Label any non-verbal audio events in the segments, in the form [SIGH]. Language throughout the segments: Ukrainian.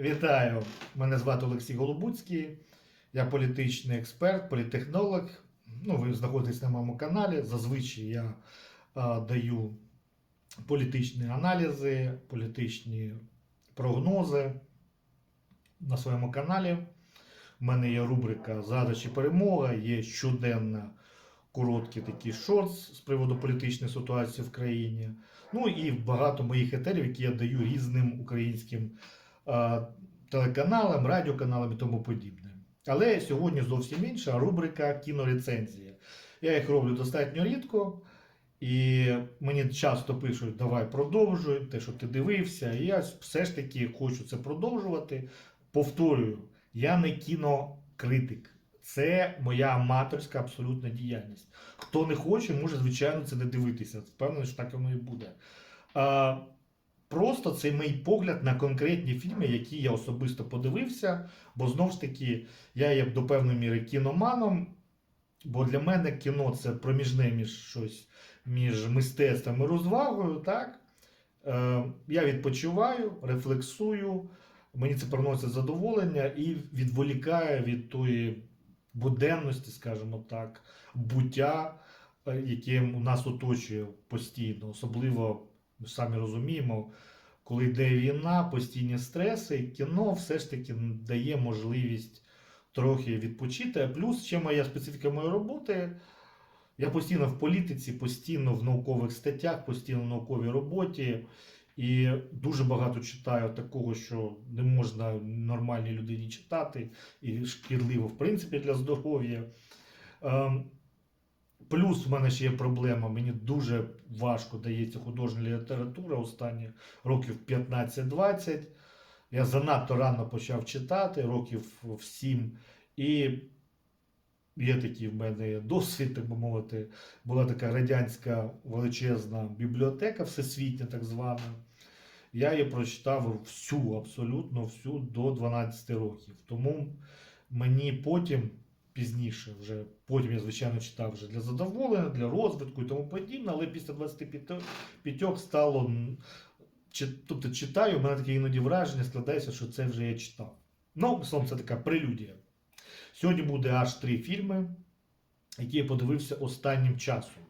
Вітаю! Мене звати Олексій Голобуцький. Я політичний експерт, політехнолог. Ну, ви знаходитесь на моєму каналі. Зазвичай я а, даю політичні аналізи, політичні прогнози на своєму каналі. У мене є рубрика Задачі перемога, є щоденна короткі такі шортс з приводу політичної ситуації в країні. Ну і багато моїх етерів, які я даю різним українським телеканалам, радіоканалам і тому подібне. Але сьогодні зовсім інша рубрика кінорецензія. Я їх роблю достатньо рідко, і мені часто пишуть, давай продовжуй, те, що ти дивився. І я все ж таки хочу це продовжувати. Повторюю, я не кінокритик. Це моя аматорська абсолютна діяльність. Хто не хоче, може, звичайно, це не дивитися. Впевнений, що так воно і буде. Просто це мій погляд на конкретні фільми, які я особисто подивився. Бо знову ж таки, я є до певної міри кіноманом. Бо для мене кіно це проміжне між щось між мистецтвом і розвагою. Так? Е, я відпочиваю, рефлексую, мені це приносить задоволення і відволікає від тої буденності, скажімо так, буття, е, яке нас оточує постійно. Особливо, самі розуміємо, коли йде війна, постійні стреси, кіно все ж таки дає можливість трохи відпочити. Плюс ще моя специфіка моєї роботи. Я постійно в політиці, постійно в наукових статтях, постійно в науковій роботі. І дуже багато читаю такого, що не можна нормальній людині читати, і шкідливо, в принципі, для здоров'я. Плюс в мене ще є проблема. Мені дуже важко дається художня література останні років 15-20. Я занадто рано почав читати, років в 7. І є такий в мене досвід, так би мовити. Була така радянська величезна бібліотека, всесвітня, так звана. Я її прочитав всю, абсолютно всю до 12 років. Тому мені потім, пізніше, вже потім я, звичайно, читав вже для задоволення, для розвитку і тому подібне, але після 25 стало. Тобто читаю, у мене таке іноді враження складається, що це вже я читав. Ну, словом, це така прелюдія. Сьогодні буде аж три фільми, які я подивився останнім часом.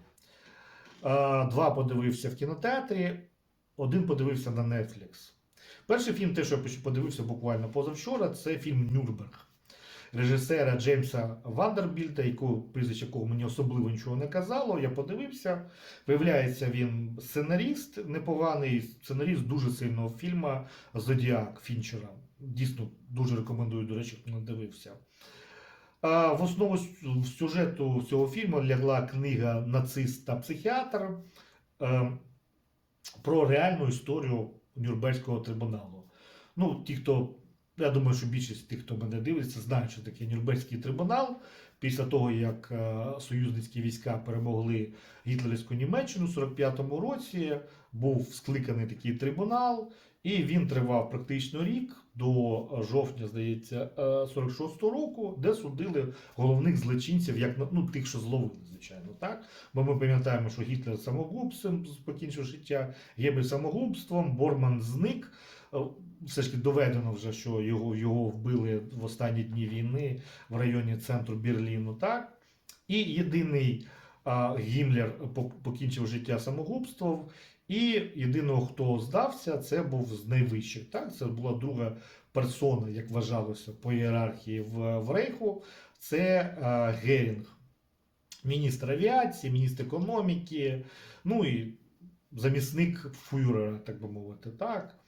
Два подивився в кінотеатрі, один подивився на Netflix. Перший фільм, те, що я подивився буквально позавчора, це фільм Нюрнберг режисера Джеймса Вандербільта, якого прізвище якого мені особливо нічого не казало. Я подивився. Виявляється, він сценаріст, непоганий сценаріст дуже сильного фільму Зодіак Фінчера. Дійсно, дуже рекомендую, до речі, хто не дивився. А в основу сюжету цього фільму лягла книга Нацист та психіатр е, про реальну історію Нюрнберзького трибуналу. Ну, ті, хто я думаю, що більшість тих, хто мене дивиться, знають, що таке Нюрнберзький трибунал. Після того, як е, союзницькі війська перемогли гітлерівську Німеччину в 45-му році, був скликаний такий трибунал, і він тривав практично рік до е, жовтня, здається, е, 46-го року, де судили головних злочинців, як ну, тих, що зловили, звичайно, так. Бо ми пам'ятаємо, що Гітлер самогубцем покінчив життя, Гебель самогубством, Борман зник. Все ж таки доведено вже, що його, його вбили в останні дні війни в районі центру Берліну. Так? І єдиний а, Гімлер покінчив життя самогубством. І єдиного, хто здався, це був з найвищих. Так? Це була друга персона, як вважалося по ієрархії в, в Рейху. Це а, Герінг, міністр авіації, міністр економіки, ну і замісник фюрера, так би мовити. так.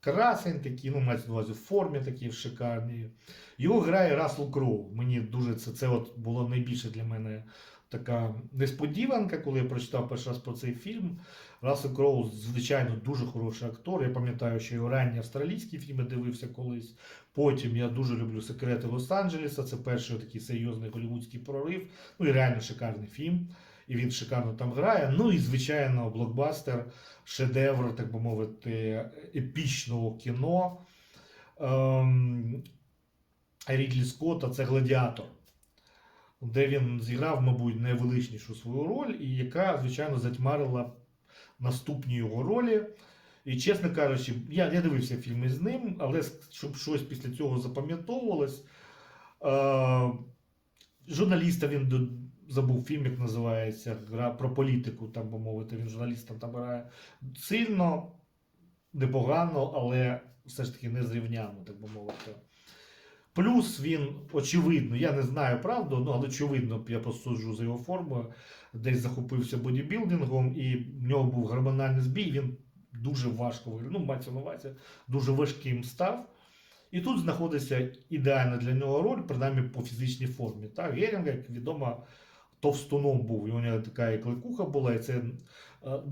Красень такий, ну, мається на увазі в формі такій шикарній. Його грає Рассел Кроу. Мені дуже це, це от було найбільше для мене така несподіванка, коли я прочитав перший раз про цей фільм. Рассел Кроу, звичайно, дуже хороший актор. Я пам'ятаю, що його ранні австралійські фільми дивився колись. Потім я дуже люблю секрети Лос-Анджелеса. Це перший такий серйозний голівудський прорив. Ну і реально шикарний фільм. І він шикарно там грає. Ну і, звичайно, блокбастер, шедевр, так би мовити, епічного кіно. Ем, Рідлі Скотта це Гладіатор, де він зіграв, мабуть, найвеличнішу свою роль, і яка, звичайно, затьмарила наступні його ролі. І чесно кажучи, я, я дивився фільми з ним, але щоб щось після цього запам'ятовувалось. Е, журналіста він забув фільм, як називається, гра про політику, там би мовити, він журналістом там грає. Сильно, непогано, але все ж таки незрівняно, так би мовити. Плюс він, очевидно, я не знаю правду, ну, але очевидно, я посуджу за його формою, десь захопився бодібілдингом, і в нього був гормональний збій, він дуже важко виглядав, ну, мається на увазі, дуже важким став. І тут знаходиться ідеальна для нього роль, принаймні по фізичній формі. Так? Герінг, як відомо, товстуном був, і у нього така і кликуха була, і це е,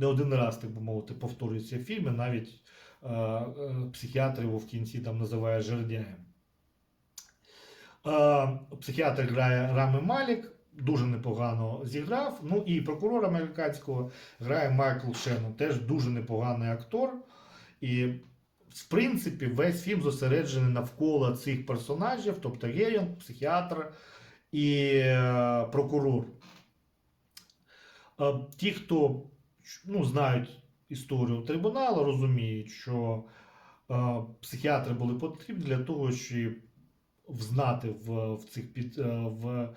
не один раз, так би мовити, повторюється в фільмі, навіть е, е, психіатр його в кінці там називає жердяєм. Психіатр грає Рами Малік, дуже непогано зіграв. Ну і прокурора американського грає Майкл Шеннон, теж дуже непоганий актор. І, в принципі, весь фільм зосереджений навколо цих персонажів, тобто Герінг, психіатр і е, прокурор. Е, Ті, хто ну, знають історію трибуналу, розуміють, що е, психіатри були потрібні для того, щоб взнати в, в цих під, в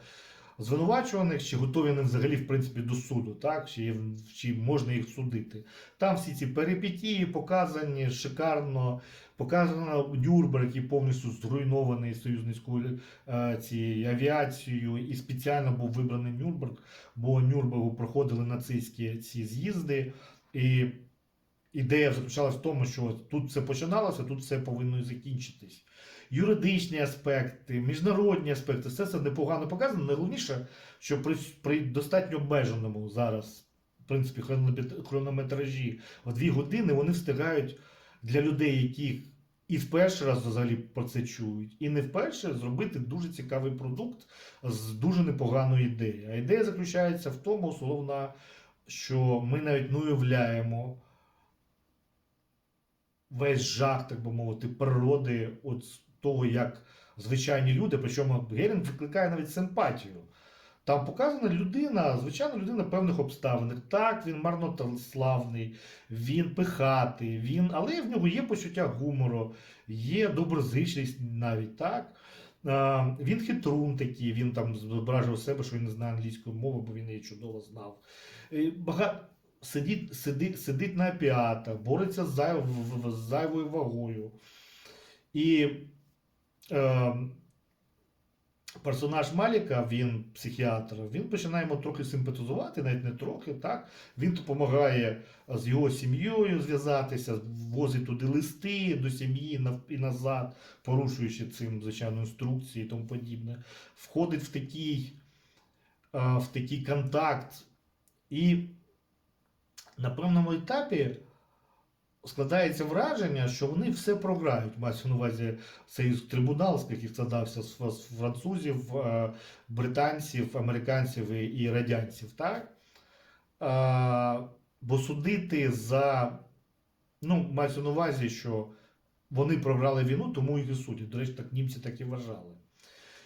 звинувачуваних, чи готові вони взагалі в принципі до суду, так? Чи, чи можна їх судити. Там всі ці перипетії показані шикарно. Показано Нюрнберг, який повністю зруйнований союзницькою е, цією авіацією, і спеціально був вибраний Нюрнберг, бо Нюрнбергу проходили нацистські ці з'їзди. І ідея заключалася в тому, що тут все починалося, тут все повинно закінчитись. Юридичні аспекти, міжнародні аспекти, все це непогано показано. Найголовніше, що при, при достатньо обмеженому зараз, в принципі, хрономет- хронометражі в дві години вони встигають для людей, які і вперше раз взагалі про це чують, і не вперше зробити дуже цікавий продукт з дуже непоганою ідеєю. А ідея заключається в тому, условно, що ми навіть не уявляємо весь жах, так би мовити, природи от того, як звичайні люди, причому Герінг викликає навіть симпатію. Там показана людина, звичайна людина певних обставин. Так, він марнославний, він пихатий, він, але в нього є почуття гумору, є доброзичність навіть так. Він хитрун такий, він там зображував себе, що він не знає англійської мови, бо він її чудово знав. І Бага... Сидить, сидить, сидить на опіатах, бореться з зайвою вагою. І е, персонаж Маліка, він психіатр, він починає йому трохи симпатизувати, навіть не трохи, так? Він допомагає з його сім'єю зв'язатися, возить туди листи до сім'ї і назад, порушуючи цим, звичайно, інструкції і тому подібне. Входить в такий, е, в такий контакт. І на певному етапі складається враження, що вони все програють. Мається на увазі цей трибунал, який складався з з французів, е, британців, американців і- радянців. Так? Бо судити за. Ну, мається на увазі, що вони програли війну, тому їх і судять. До речі, так німці так і вважали.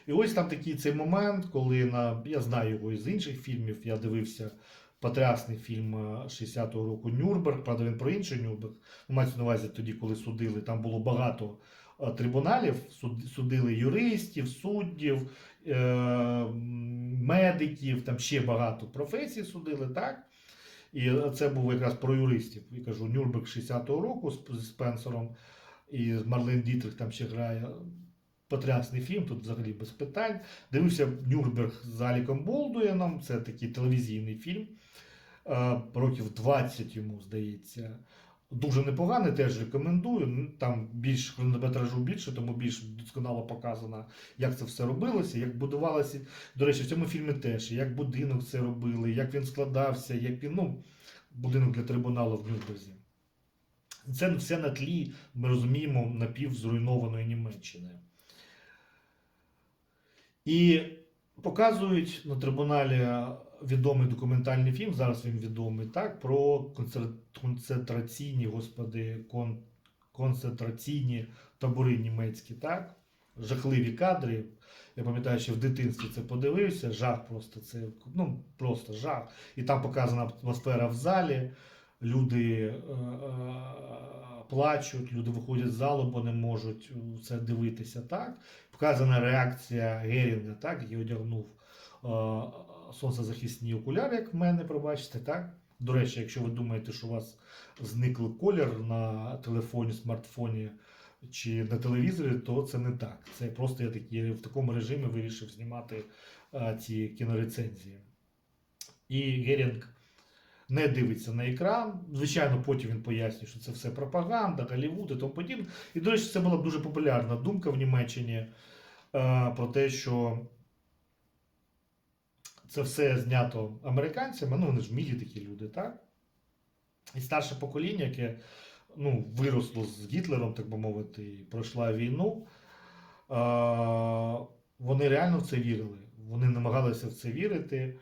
І ось там такий цей момент, коли на. Я знаю його із інших фільмів, я дивився потрясний фільм е, 60-го року Нюрнберг, правда, він про інший Нюрнберг. Ну, мається на увазі тоді, коли судили, там було багато е, трибуналів, судили юристів, суддів, е, медиків, там ще багато професій судили, так? І це був якраз про юристів. Я кажу, Нюрнберг 60-го року з Спенсером і Марлен Дітрих там ще грає. Потрясний фільм, тут взагалі без питань. Дивився Нюрнберг з Аліком Болдуєном, це такий телевізійний фільм. Е, Років 20 йому, здається. Дуже непоганий, теж рекомендую. Ну, Там більш хронометражу більше, тому більш досконало показано, як це все робилося, як будувалося. До речі, в цьому фільмі теж, як будинок це робили, як він складався, як він, ну, будинок для трибуналу в Нюрнберзі. Це все на тлі, ми розуміємо, напівзруйнованої Німеччини. І показують на трибуналі відомий документальний фільм, зараз він відомий, так, про концентраційні, господи, кон, концентраційні табори німецькі, так? Жахливі кадри. Я пам'ятаю, що в дитинстві це подивився, жах просто це, ну, просто жах. І там показана атмосфера в залі. Люди е, е, плачуть, люди виходять з залу, бо не можуть це дивитися. Так? Показана реакція Герінга, так, який одягнув е, сонцезахисні окуляри, як в мене, пробачте, так? До речі, якщо ви думаєте, що у вас зникли колір на телефоні, смартфоні чи на телевізорі, то це не так. Це просто я такі, в такому режимі вирішив знімати а, ці кінорецензії. І Герінг не дивиться на екран. Звичайно, потім він пояснює, що це все пропаганда, Голлівуд і тому подібне. І, до речі, це була дуже популярна думка в Німеччині а, про те, що це все знято американцями, ну вони ж мілі такі люди, так? І старше покоління, яке ну, виросло з Гітлером, так би мовити, і пройшла війну, а, вони реально в це вірили. Вони намагалися в це вірити.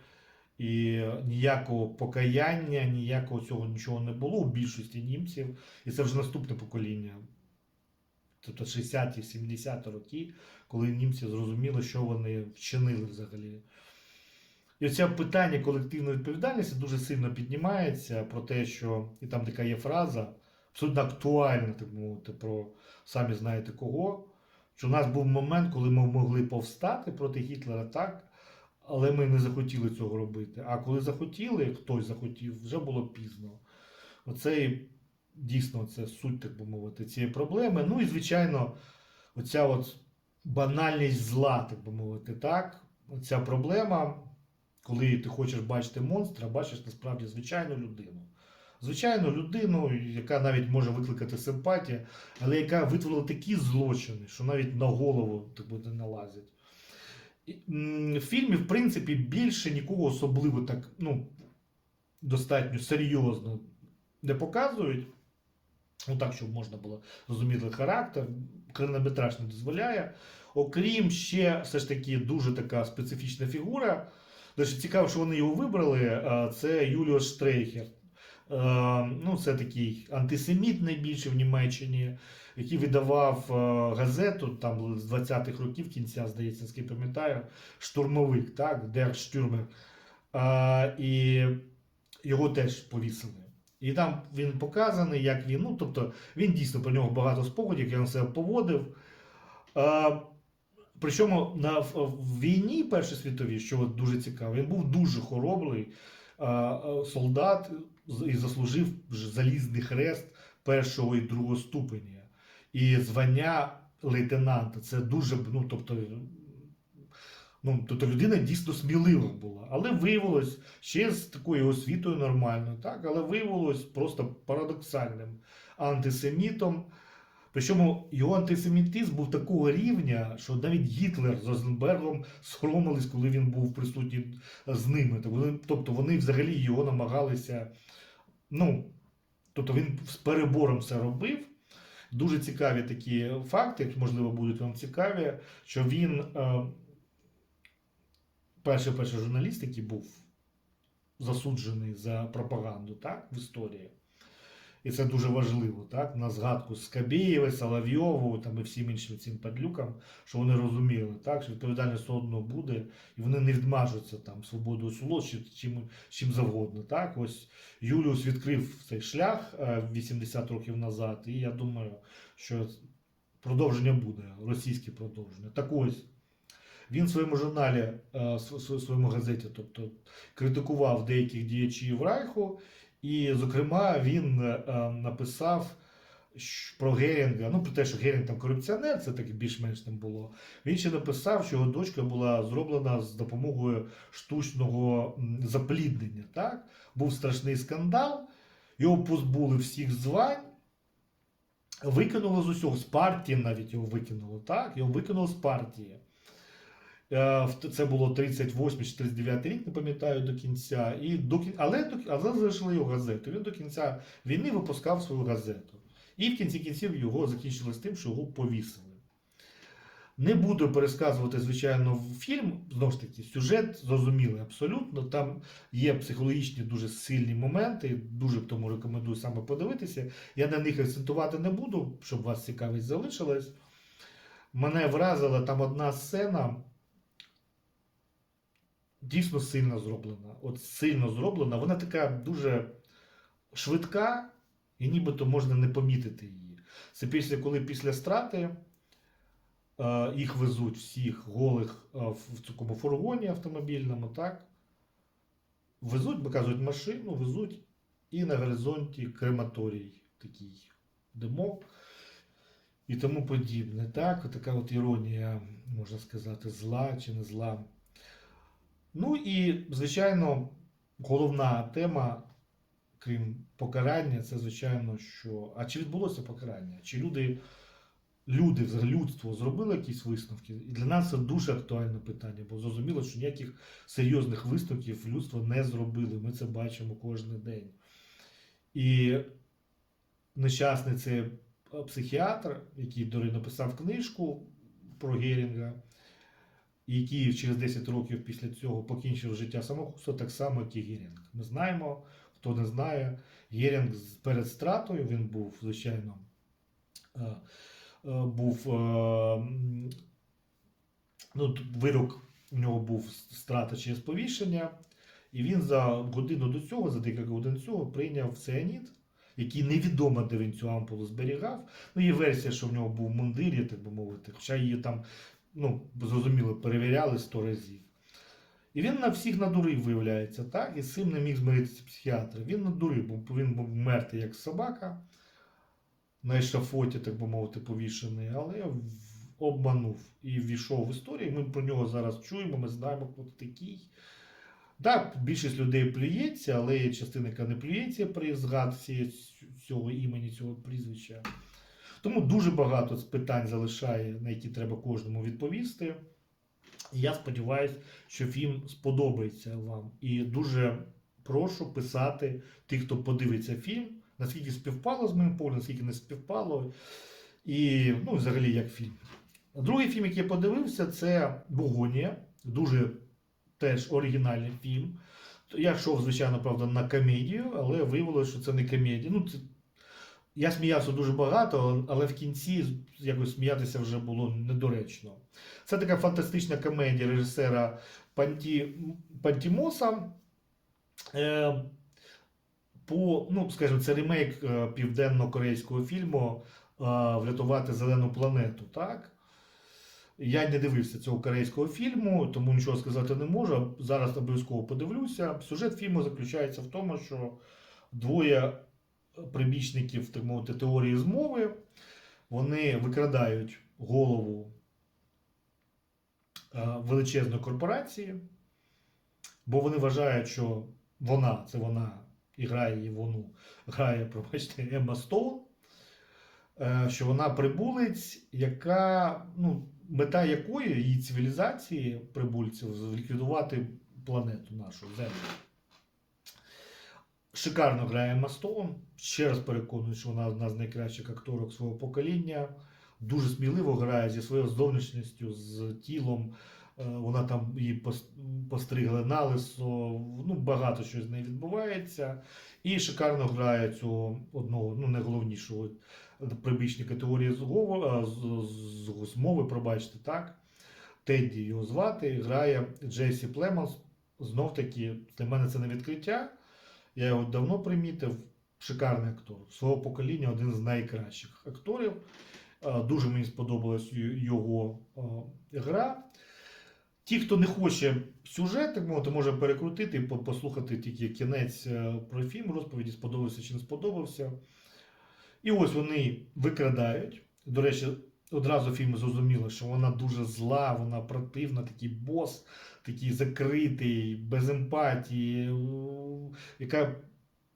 І ніякого покаяння, ніякого цього нічого не було у більшості німців. І це вже наступне покоління. Тобто 60-ті, 70-ті роки, коли німці зрозуміли, що вони вчинили взагалі. І оце питання колективної відповідальності дуже сильно піднімається про те, що і там така є фраза, абсолютно актуальна, так мовити, про самі знаєте кого. Що у нас був момент, коли ми могли повстати проти Гітлера, так, але ми не захотіли цього робити. А коли захотіли, хтось захотів, вже було пізно. Оце дійсно це суть, так би мовити, цієї проблеми. Ну і, звичайно, оця от банальність зла, так би мовити, так. Ця проблема, коли ти хочеш бачити монстра, бачиш насправді звичайну людину. Звичайну людину, яка навіть може викликати симпатію, але яка витворила такі злочини, що навіть на голову так би, не налазять. В фільмі, в принципі, більше нікого особливо так, ну, достатньо серйозно не показують. Ну так, щоб можна було зрозуміти характер. Хронометраж не дозволяє. Окрім ще все ж таки дуже така специфічна фігура. Дуже цікаво, що вони його вибрали. Це Юліус Штрейхер. Е, Ну, це такий антисеміт найбільше в Німеччині, який видавав е, газету там з 20-х років кінця, здається, наскільки пам'ятаю, штурмовик, так, Stürmer. Е, І його теж повісили. І там він показаний, як він, ну, тобто він дійсно про нього багато спогадів, як він себе поводив. Причому на в, війні Першій світовій, що от дуже цікаво, він був дуже хоробрий солдат і заслужив залізний хрест першого і другого ступеня. І звання лейтенанта це дуже, ну, тобто, ну, тобто людина дійсно смілива була. Але виявилось ще з такою освітою нормальною, так? але виявилось просто парадоксальним антисемітом. Причому його антисемітизм був такого рівня, що навіть Гітлер з Розенбергом схромились, коли він був присутній з ними. Тобто вони, тобто взагалі його намагалися. Ну, тобто він з перебором це робив. Дуже цікаві такі факти, можливо, будуть вам цікаві, що він е, перший перший журналіст, який був засуджений за пропаганду так, в історії. І це дуже важливо, так? На згадку Скабєєва, Соловйову там і всім іншим цим падлюкам, що вони розуміли, так? що відповідальність все одно буде, і вони не відмажуться там свободою слова чи чим, чим завгодно. Так? Ось Юліус відкрив цей шлях е, 80 років назад, і я думаю, що продовження буде, російське продовження. Так ось. Він в своєму журналі, е, в своєму газеті, тобто критикував деяких діячів Райху, і, зокрема, він е, е, написав про Герінга, ну про те, що Герінг там корупціонер, це так більш-менш там було. Він ще написав, що його дочка була зроблена з допомогою штучного запліднення. Так? Був страшний скандал, його позбули всіх звань. Викинуло з усього, з партії навіть його викинуло, так? Його викинуло з партії. Е, Це було 38 чи 39 рік, не пам'ятаю до кінця. І до, але, але залишили його газету. Він до кінця війни випускав свою газету. І в кінці кінців його закінчилось тим, що його повісили. Не буду пересказувати, звичайно, фільм. Знову ж таки, сюжет зрозумілий абсолютно. Там є психологічні дуже сильні моменти. Дуже тому рекомендую саме подивитися. Я на них акцентувати не буду, щоб у вас цікавість залишилась. Мене вразила там одна сцена. Дійсно сильно зроблена. От сильно зроблена. Вона така дуже швидка, і нібито можна не помітити її. Це після, коли після страти е, їх везуть всіх голих е, в, такому фургоні автомобільному, так? Везуть, показують машину, везуть, і на горизонті крематорій такий димок і тому подібне. Так, така от іронія, можна сказати, зла чи не зла. Ну і, звичайно, головна тема, крім покарання, це, звичайно, що. А чи відбулося покарання? Чи люди, люди, взагалі людство зробило якісь висновки? І для нас це дуже актуальне питання, бо зрозуміло, що ніяких серйозних висновків людство не зробили. Ми це бачимо кожен день. І нещасний це психіатр, який, до речі, написав книжку про Герінга, який через 10 років після цього покінчив життя самогубства, так само, як і Герінг. Ми знаємо, хто не знає, Герінг перед стратою він був, звичайно, е, е, був е, ну, вирок у нього був страта через повішення, і він за годину до цього, за декілька годин цього, прийняв цианіт, який невідомо, де він цю ампулу зберігав. Ну, є версія, що в нього був мундир, так би мовити, хоча її там, ну, зрозуміло, перевіряли сто разів. І він на всіх надурив, виявляється, так? І з цим не міг змиритися психіатр. Він надурив, бо він був мертвий як собака, на ешафоті, так би мовити, повішений, але обманув і ввійшов в історію. Ми про нього зараз чуємо, ми знаємо, хто такий. Так, більшість людей плюється, але є частина, яка не плюється при згадці цього імені, цього прізвища. Тому дуже багато питань залишає, на які треба кожному відповісти. Я сподіваюся, що фільм сподобається вам. І дуже прошу писати тих, хто подивиться фільм, наскільки співпало з моїм поглядом, наскільки не співпало. І ну, взагалі як фільм. Другий фільм, який я подивився, це Бугонія. Дуже теж оригінальний фільм. Я йшов, звичайно, правда, на комедію, але виявилося, що це не комедія. Ну, це... Я сміявся дуже багато, але в кінці якось сміятися вже було недоречно. Це така фантастична комедія режисера Панті... Пантімоса. Е... По, ну, скажімо, це ремейк е, південно-корейського фільму е, Врятувати зелену планету. Так? Я не дивився цього корейського фільму, тому нічого сказати не можу. Зараз обов'язково подивлюся. Сюжет фільму заключається в тому, що двоє прибічників так мовити, теорії змови вони викрадають голову е, величезної корпорації, бо вони вважають, що вона, це вона і грає її вону, грає, пробачте, Емма Стоун, що вона прибулець, яка, ну, мета якої її цивілізації прибульців ліквідувати планету нашу Землю. Шикарно грає Емма Ще раз переконую, що вона одна з найкращих акторок свого покоління. Дуже сміливо грає зі своєю зовнішністю, з тілом. Е, Вона там її пос- постригли на лисо. Ну, багато що з нею відбувається. І шикарно грає цього одного, ну найголовнішого прибічника теорії зговор- е, з, з, мови, пробачте, так. Тедді його звати, грає Джесі Племонс. Знов таки, для мене це не відкриття. Я його давно примітив. Шикарний актор. Свого покоління один з найкращих акторів. Е, Дуже мені сподобалась його е, гра. Ті, хто не хоче сюжет, мовити, може перекрутити і послухати тільки кінець е, про фільм, розповіді, сподобався чи не сподобався. І ось вони викрадають. До речі, одразу фільм зрозуміло, що вона дуже зла, вона противна, такий бос, такий закритий, без емпатії, яка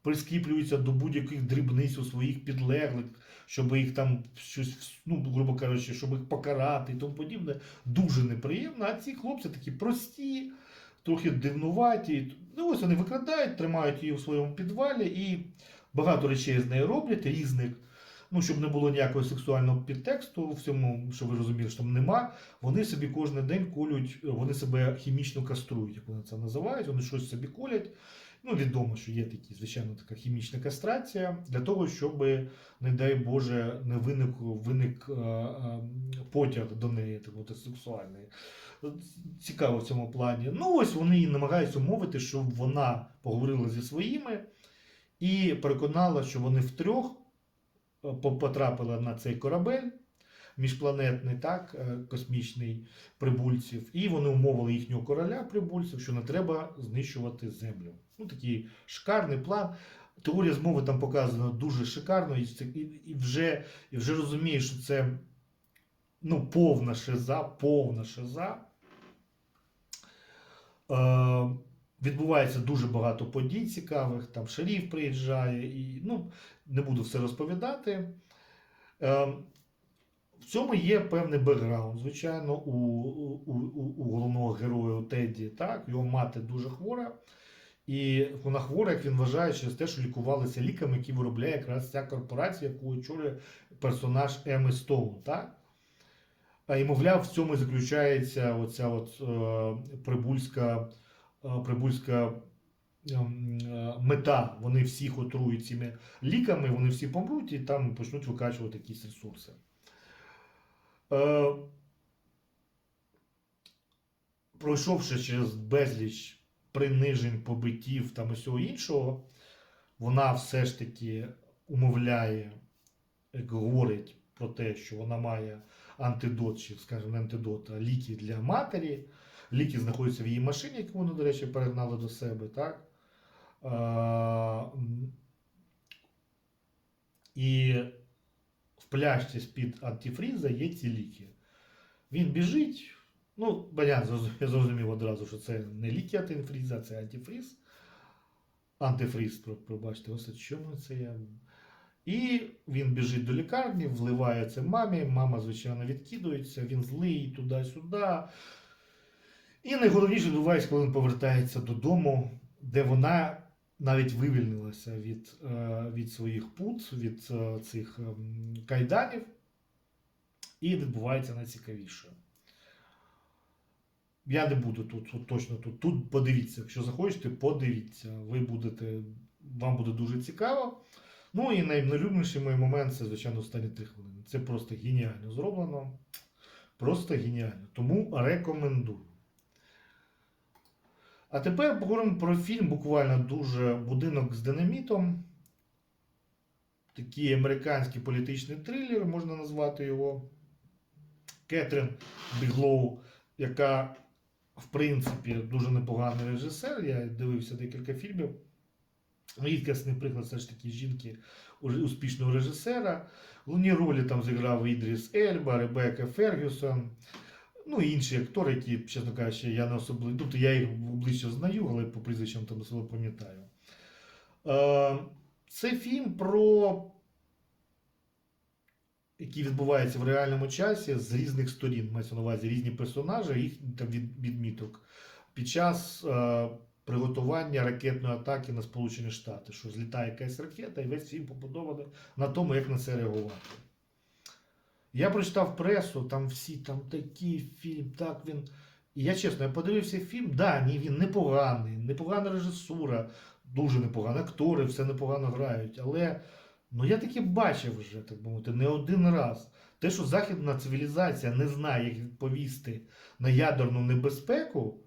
прискіплюється до будь-яких дрібниць у своїх підлеглих, щоб їх там щось, ну, грубо кажучи, щоб їх покарати і тому подібне. Дуже неприємно. А ці хлопці такі прості, трохи дивнуваті. Ну, ось вони викрадають, тримають її у своєму підвалі і багато речей з нею роблять, різних. Ну, щоб не було ніякого сексуального підтексту в цьому, щоб ви розуміли, що там нема. Вони собі кожен день колють, вони себе хімічно каструють, як вони це називають. Вони щось собі колять. Ну, відомо, що є такі, звичайно, така хімічна кастрація для того, щоб, не дай Боже, не виник, виник е, е, потяг до неї, так мовити, сексуальний. Цікаво в цьому плані. Ну, ось вони і намагаються умовити, щоб вона поговорила зі своїми і переконала, що вони втрьох по- потрапили на цей корабель міжпланетний, так, е, космічний прибульців, і вони умовили їхнього короля прибульців, що не треба знищувати землю. Ну, такий шикарний план. Теорія змови там показана дуже шикарно, і, і, вже, і вже розумієш, що це ну, повна шиза, повна шиза. Е, відбувається дуже багато подій цікавих. Там шеріф приїжджає, і ну, не буду все розповідати. Е, в цьому є певний бекграунд, звичайно, у, у, у, головного героя у Теді. Так? Його мати дуже хвора. І вона хвора, як він вважає, через те, що лікувалися ліками, які виробляє якраз ця корпорація, яку очолює персонаж Еми Стоун. Так? А, І, мовляв, в цьому і заключається оця от, е, прибульська, е, прибульська е, мета. Вони всіх отрують цими ліками, вони всі помруть і там почнуть викачувати якісь ресурси. Е, пройшовши через безліч принижень, побиттів там всього іншого, вона все ж таки умовляє, як говорить про те, що вона має антидот, чи, скажімо, не антидот, а ліки для матері. Ліки знаходяться в її машині, яку вони, до речі, перегнали до себе, так? І в пляшці з-під антифріза є ці ліки. Він біжить. Ну, я зрозумів одразу, що це не ліки антифріза, це антифріз. Антифріз, пробачте, ось чому це я. І він біжить до лікарні, вливає це мамі. Мама, звичайно, відкидується, він злий туди-сюди. І найголовніше відбувається, коли він повертається додому, де вона навіть вивільнилася від, е, від своїх пут, від е, цих ем, кайданів, і відбувається найцікавіше. Я не буду тут, точно тут. Тут подивіться, якщо захочете, подивіться. Ви будете, вам буде дуже цікаво. Ну і найнайлюбніший мій момент це, звичайно, останні три хвилини. Це просто геніально зроблено. Просто геніально. Тому рекомендую. А тепер поговоримо про фільм, буквально дуже будинок з динамітом. Такий американський політичний трилер, можна назвати його. Кетрін Біглоу, яка, в принципі, дуже непоганий режисер. Я дивився декілька фільмів. Рідкісний приклад все ж таки жінки успішного режисера. Головні ролі там зіграв Ідріс Ельба, Ребекка Фергюсон. Ну і інші актори, які, чесно кажучи, я не особливо. Тобто я їх в обличчя знаю, але по прізвищам там особливо пам'ятаю. Е, Це фільм про. який відбувається в реальному часі з різних сторін. Мається на увазі різні персонажі, їх там від, відміток. Під час е, приготування ракетної атаки на Сполучені Штати, що злітає якась ракета, і весь фільм побудований на тому, як на це реагувати. Я прочитав пресу, там всі там такий фільм, так він. І я чесно, я подивився фільм, да, ні, він непоганий, непогана режисура, дуже непогана, актори все непогано грають. Але ну, я таке бачив вже, так би мовити, не один раз. Те, що західна цивілізація не знає, як відповісти на ядерну небезпеку,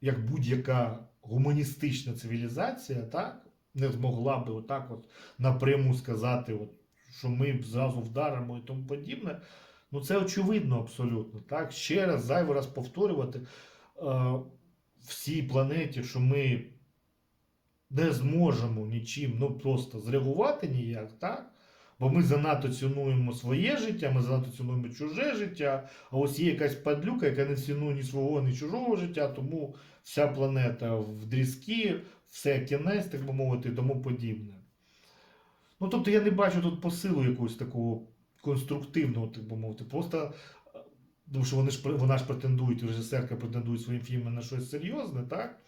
як будь-яка гуманістична цивілізація, так, не змогла би отак от напряму сказати, от, що ми зразу вдаримо і тому подібне. Ну це очевидно абсолютно. Так? Ще раз зайвий раз повторювати е, всій планеті, що ми не зможемо нічим ну, просто зреагувати ніяк, так? Бо ми занадто цінуємо своє життя, ми занадто цінуємо чуже життя, а ось є якась падлюка, яка не цінує ні свого, ні чужого життя, тому вся планета в дрізки, все кінець, так би мовити, і тому подібне. Ну, тобто я не бачу тут посилу якогось такого конструктивного, так би мовити. Просто е, тому що вони ж вона ж претендують, режисерка претендує своїм фільмом на щось серйозне, так?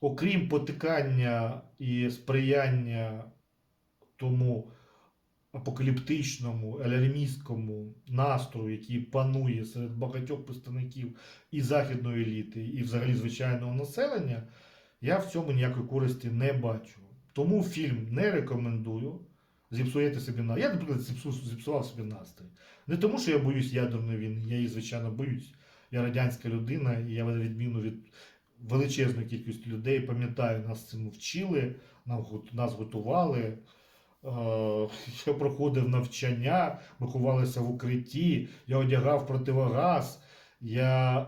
Окрім потикання і сприяння тому апокаліптичному, алярмістському настрою, який панує серед багатьох представників і західної еліти, і взагалі звичайного населення, я в цьому ніякої користі не бачу. Тому фільм не рекомендую. Зіпсуєте собі настрій. Я, наприклад, зіпсу- зіпсував собі настрій. Не тому, що я боюсь ядерної війни, я її, звичайно, боюсь. Я радянська людина, і я відміну від величезну кількість людей, пам'ятаю, нас цьому вчили, нас готували. Е, [LAUGHS] Я проходив навчання, ми ховалися в укритті, я одягав противогаз, я.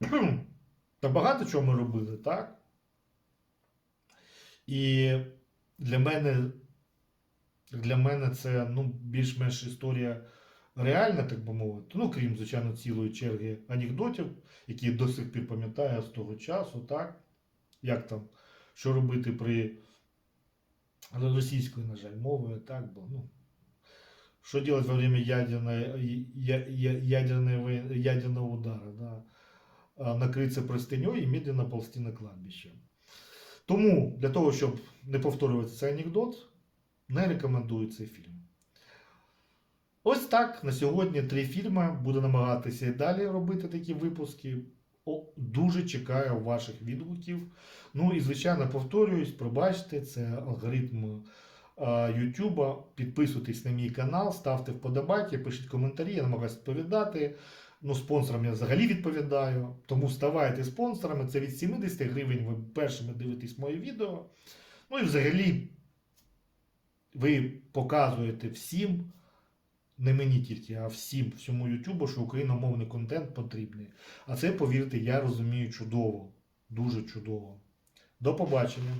[CLEARS THROAT] Та багато чого ми робили, так? І для мене, для мене це ну, більш-менш історія реальна, так би мовити. Ну, крім, звичайно, цілої черги анекдотів, які до сих пір пам'ятаю з того часу, так? Як там, що робити при російською, на жаль, мовою, так, бо, ну, что делать во время ядерного удара, да? А, накритися простиньою і медленно ползти на кладбище. Тому для того, щоб не повторювати цей анекдот, не рекомендую цей фільм. Ось так на сьогодні три фільми. Буду намагатися і далі робити такі випуски. О, дуже чекаю ваших відгуків. Ну і звичайно повторююсь, пробачте, це алгоритм а, Ютуба. Підписуйтесь на мій канал, ставте вподобайки, пишіть коментарі, я намагаюся відповідати. Ну, спонсорам я взагалі відповідаю. Тому ставайте спонсорами. Це від 70 гривень. Ви першими дивитесь моє відео. Ну і взагалі ви показуєте всім, не мені тільки, а всім, всьому Ютубу, що україномовний контент потрібний. А це, повірте, я розумію чудово. Дуже чудово. До побачення.